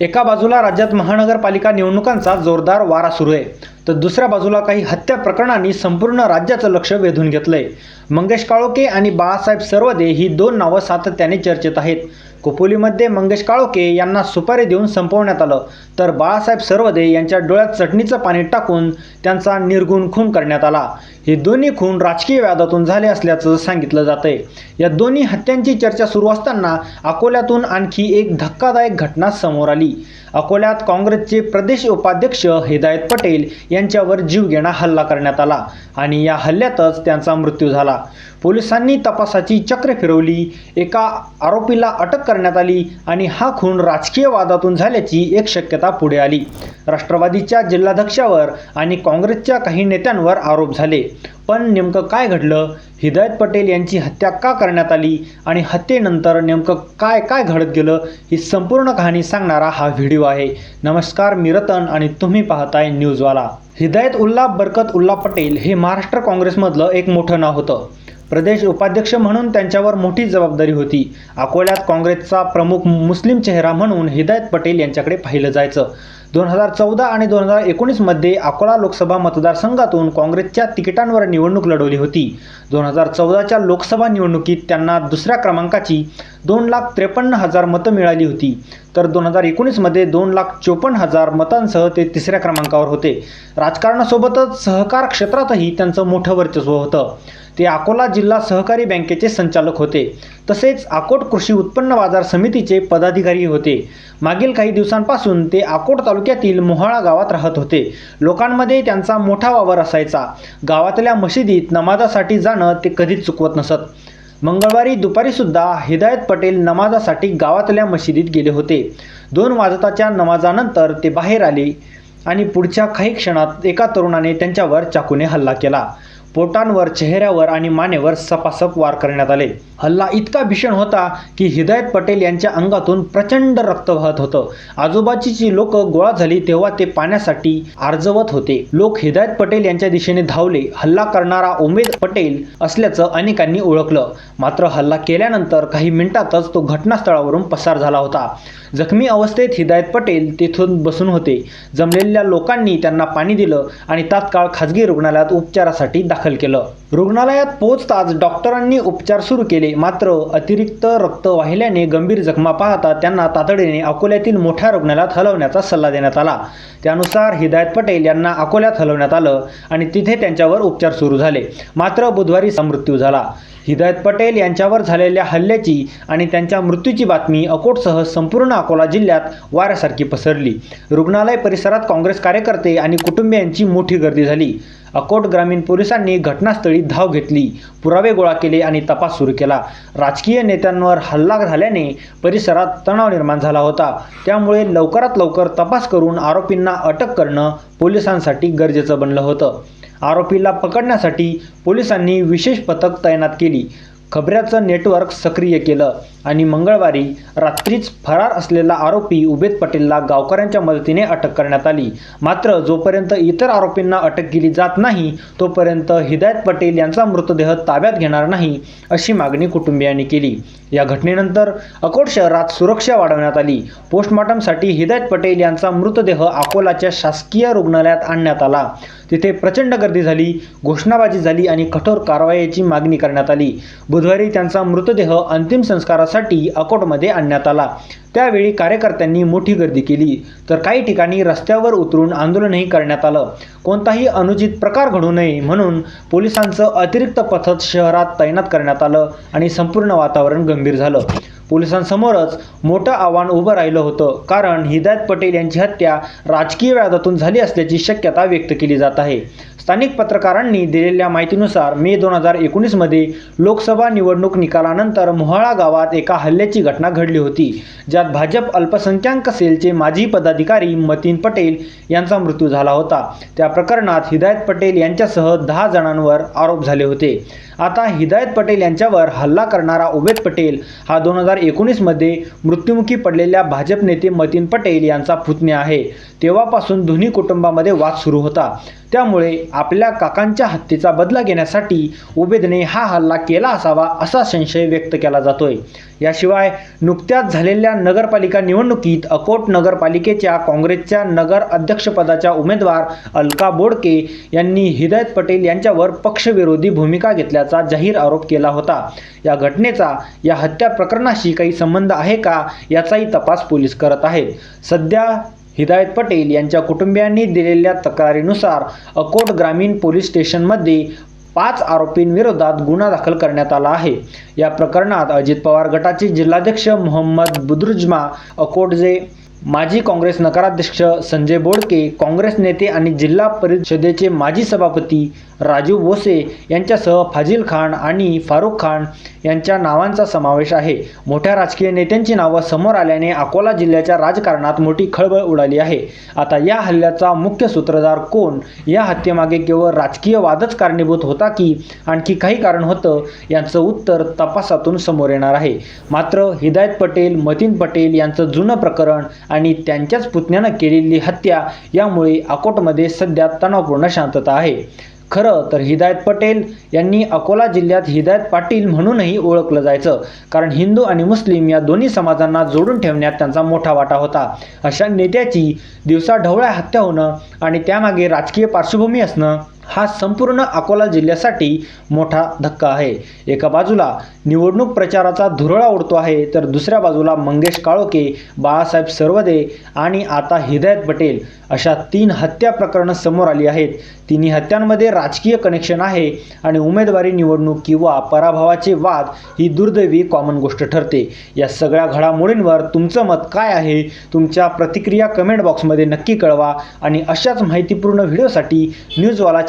एका बाजूला राज्यात महानगरपालिका निवडणुकांचा जोरदार वारा सुरू आहे तर दुसऱ्या बाजूला काही हत्या प्रकरणांनी संपूर्ण राज्याचं लक्ष वेधून घेतलंय. मंगेश काळोके आणि बाळासाहेब सर्वदे ही दोन नावं सातत्याने चर्चेत आहेत. कुपोलीमध्ये मंगेश काळोके यांना सुपारी देऊन संपवण्यात आलं. तर बाळासाहेब सर्वदे यांच्या डोळ्यात चटणीचं पाणी टाकून त्यांचा निर्गुण खून करण्यात आला. हे दोन्ही खून राजकीय व्यादातून झाले असल्याचं सांगितलं जातंय. या दोन्ही हत्यांची चर्चा सुरू असताना अकोल्यातून आणखी एक धक्कादायक घटना समोर आली. अकोल्यात काँग्रेसचे प्रदेश उपाध्यक्ष हिदायत पटेल यांच्यावर जीवघेणा हल्ला करण्यात आला आणि या हल्ल्यातच त्यांचा मृत्यू झाला. पोलिसांनी तपासाची चक्र फिरवली. एका आरोपीला अटक कर करण्यात आली आणि हा खून राजकीय वादातून झाल्याची एक शक्यता पुढे आली. राष्ट्रवादीच्या जिल्हाध्यक्षावर आणि काँग्रेसच्या काही नेत्यांवर आरोप झाले. पण नेमकं काय घडलं? हिदायत पटेल यांची हत्या का करण्यात आली? आणि हत्येनंतर नेमकं काय काय घडत गेलं? ही संपूर्ण कहाणी सांगणारा हा व्हिडिओ आहे. नमस्कार मी रतन आणि तुम्ही पाहताय न्यूजवाला. हिदायत उल्ला बरकत उल्ला पटेल हे महाराष्ट्र काँग्रेसमधलं एक मोठं नाव होतं. प्रदेश उपाध्यक्ष म्हणून त्यांच्यावर मोठी जबाबदारी होती. अकोल्यात काँग्रेसचा प्रमुख मुस्लिम चेहरा म्हणून हिदायत पटेल यांच्याकडे पाहिलं जायचं. दोन हजार चौदा आणि दोन हजार एकोणीसमध्ये अकोला लोकसभा मतदारसंघातून काँग्रेसच्या तिकिटांवर निवडणूक लढवली होती. दोन हजार चौदाच्या लोकसभा निवडणुकीत त्यांना दुसऱ्या क्रमांकाची दोन लाख त्रेपन्न हजार मतं मिळाली होती. तर दोन हजार एकोणीसमध्ये दोन लाख चोपन्न हजार मतांसह ते तिसऱ्या क्रमांकावर होते. राजकारणासोबतच सहकार क्षेत्रातही त्यांचं मोठं वर्चस्व होतं. ते अकोला जिल्हा सहकारी बँकेचे संचालक होते. तसेच अकोट कृषी उत्पन्न बाजार समितीचे पदाधिकारी होते. मागील काही दिवसांपासून ते अकोट तालुक्यातील मोहाळा गावात राहत होते. लोकांमध्ये त्यांचा मोठा वावर असायचा. गावातल्या मशिदीत नमाजासाठी जाणं ते कधीच चुकवत नसत. मंगळवारी दुपारीसुद्धा हिदायत पटेल नमाजासाठी गावातल्या मशिदीत गेले होते. दोन वाजताच्या नमाजानंतर ते बाहेर आले आणि पुढच्या काही क्षणात एका तरुणाने त्यांच्यावर चाकूने हल्ला केला. पोटांवर चेहऱ्यावर आणि मानेवर सपासप वार करण्यात आले. हल्ला इतका भीषण होता की हिदायत पटेल यांच्या अंगातून प्रचंड रक्त वाहत होतं. आजूबाजीची लोक गोळा झाली तेव्हा ते पाण्यासाठी आर्जवत होते. लोक हिदायत पटेल यांच्या दिशेने धावले. हल्ला करणारा उमेद पटेल असल्याचं अनेकांनी ओळखलं. मात्र हल्ला केल्यानंतर काही मिनिटातच तो घटनास्थळावरून पसार झाला होता. जखमी अवस्थेत हिदायत पटेल तेथून बसून होते. जमलेल्या लोकांनी त्यांना पाणी दिलं आणि तात्काळ खाजगी रुग्णालयात उपचारासाठी दाखल दाखल केलं. रुग्णालयात पोहोचताच डॉक्टरांनी उपचार सुरू केले. मात्र अतिरिक्त रक्त वाहिल्याने गंभीर जखमा पाहता त्यांना तातडीने अकोल्यातील मोठ्या रुग्णालयात हलवण्याचा सल्ला देण्यात आला. त्यानुसार हिदायत पटेल यांना अकोल्यात हलवण्यात आलं आणि तिथे त्यांच्यावर उपचार सुरू झाले. मात्र बुधवारी मृत्यू झाला. हिदायत पटेल यांच्यावर झालेल्या हल्ल्याची आणि त्यांच्या मृत्यूची बातमी अकोटसह संपूर्ण अकोला जिल्ह्यात वाऱ्यासारखी पसरली. रुग्णालय परिसरात काँग्रेस कार्यकर्ते आणि कुटुंबियांची मोठी गर्दी झाली. अकोट ग्रामीण पोलिसांनी घटनास्थळी धाव घेतली पुरावे गोळा केले आणि तपास सुरू केला. राजकीय नेत्यांवर हल्ला झाल्याने परिसरात तणाव निर्माण झाला होता. त्यामुळे लवकरात लवकर तपास करून आरोपींना अटक करणं पोलिसांसाठी गरजेचं बनलं होतं. आरोपीला पकडण्यासाठी पोलिसांनी विशेष पथक तैनात केली. खबऱ्याचं नेटवर्क सक्रिय केलं. आणि मंगळवारी रात्रीच फरार असलेला आरोपी उबेद पटेलला गावकऱ्यांच्या मदतीने अटक करण्यात आली. मात्र जोपर्यंत इतर आरोपींना अटक केली जात नाही तोपर्यंत हिदायत पटेल यांचा मृतदेह ताब्यात घेणार नाही अशी मागणी कुटुंबियांनी केली. या घटनेनंतर अकोट शहरात सुरक्षा वाढवण्यात आली. पोस्टमॉर्टमसाठी हिदायत पटेल यांचा मृतदेह अकोलाच्या शासकीय रुग्णालयात आणण्यात आला. तिथे प्रचंड गर्दी झाली घोषणाबाजी झाली आणि कठोर कारवाईची मागणी करण्यात आली. बुधवारी त्यांचा मृतदेह अंतिम संस्कारासाठी अकोटमध्ये आणण्यात आला. त्यावेळी कार्यकर्त्यांनी मोठी गर्दी केली. तर काही ठिकाणी रस्त्यावर उतरून आंदोलनही करण्यात आलं. कोणताही अनुचित प्रकार घडू नये म्हणून पोलिसांचं अतिरिक्त पथक शहरात तैनात करण्यात आलं आणि संपूर्ण वातावरण गंभीर झालं. पोलिसांसमोरच मोठं आव्हान उभं राहिलं होतं. कारण हिदायत पटेल यांची हत्या राजकीय व्याजातून झाली असल्याची शक्यता व्यक्त केली जात आहे. स्थानिक पत्रकारांनी दिलेल्या माहितीनुसार मे दोन हजार एकोणीसमध्ये लोकसभा निवडणूक निकालानंतर मोहाळा गावात एका हल्ल्याची घटना घडली होती. ज्यात भाजप अल्पसंख्याक सेलचे माजी पदाधिकारी मतीन पटेल यांचा मृत्यू झाला होता. त्या प्रकरणात हिदायत पटेल यांच्यासह दहा जणांवर आरोप झाले होते. आता हिदायत पटेल यांच्यावर हल्ला करणारा उबेद पटेल हा दोन हजार एकोणीसमध्ये मृत्युमुखी पडलेल्या भाजप नेते मतीन पटेल यांचा पुतण्या आहे. तेव्हापासून दोन्ही कुटुंबामध्ये वाद सुरू होता. त्यामुळे आपल्या काकांच्या हत्येचा बदला घेण्यासाठी उबेदने हा हल्ला केला असावा असा संशय व्यक्त केला जातोय. याशिवाय नुकत्याच झालेल्या नगरपालिका निवडणुकीत अकोट नगरपालिकेच्या काँग्रेसच्या नगर अध्यक्षपदाच्या उमेदवार अलका बोडके यांनी हिदायत पटेल यांच्यावर पक्षविरोधी भूमिका घेतल्याचा जाहीर आरोप केला होता. या घटनेचा या हत्या प्रकरणाशी काही संबंध आहे का याचाही तपास पोलीस करत आहेत. सध्या हिदायत पटेल यांच्या कुटुंबियांनी दिलेल्या तक्रारीनुसार अकोट ग्रामीण पोलीस स्टेशनमध्ये पाच आरोपींविरोधात गुन्हा दाखल करण्यात आला आहे. या प्रकरणात अजित पवार गटाचे जिल्हाध्यक्ष मोहम्मद बुद्रुज्मा अकोटचे माजी काँग्रेस नगराध्यक्ष संजय बोडके काँग्रेस नेते आणि जिल्हा परिषदेचे माजी सभापती राजीव भोसे यांच्यासह फाजिल खान आणि फारुख खान यांच्या नावांचा समावेश आहे. मोठ्या राजकीय नेत्यांची नावं समोर आल्याने अकोला जिल्ह्याच्या राजकारणात मोठी खळबळ उडाली आहे. आता या हल्ल्याचा मुख्य सूत्रधार कोण? या हत्येमागे केवळ राजकीय वादच कारणीभूत होता की आणखी काही कारण होतं? यांचं उत्तर तपासातून समोर येणार आहे. मात्र हिदायत पटेल मतीन पटेल यांचं जुनं प्रकरण आणि त्यांच्याच पुतण्यानं केलेली हत्या यामुळे अकोटमध्ये सध्या तणावपूर्ण शांतता आहे. खरं तर हिदायत पटेल यांनी अकोला जिल्ह्यात हिदायत पाटील म्हणूनही ओळखलं जायचं. कारण हिंदू आणि मुस्लिम या दोन्ही समाजांना जोडून ठेवण्यात त्यांचा मोठा वाटा होता. अशा नेत्याची दिवसाढवळ्या हत्या होणं आणि त्यामागे राजकीय पार्श्वभूमी असणं हा संपूर्ण अकोला जिल्ह्यासाठी मोठा धक्का आहे. एका बाजूला निवडणूक प्रचाराचा धुरळा उडतो आहे तर दुसऱ्या बाजूला मंगेश काळोके बाळासाहेब सर्वदे आणि आता हिदायत पटेल अशा तीन हत्या प्रकरणं समोर आली आहेत. तिन्ही हत्यांमध्ये राजकीय कनेक्शन आहे आणि उमेदवारी निवडणूक किंवा पराभवाचे वाद ही दुर्दैवी कॉमन गोष्ट ठरते. या सगळ्या घडामोडींवर तुमचं मत काय आहे? तुमच्या प्रतिक्रिया कमेंट बॉक्समध्ये नक्की कळवा आणि अशाच माहितीपूर्ण व्हिडिओसाठी न्यूजवाला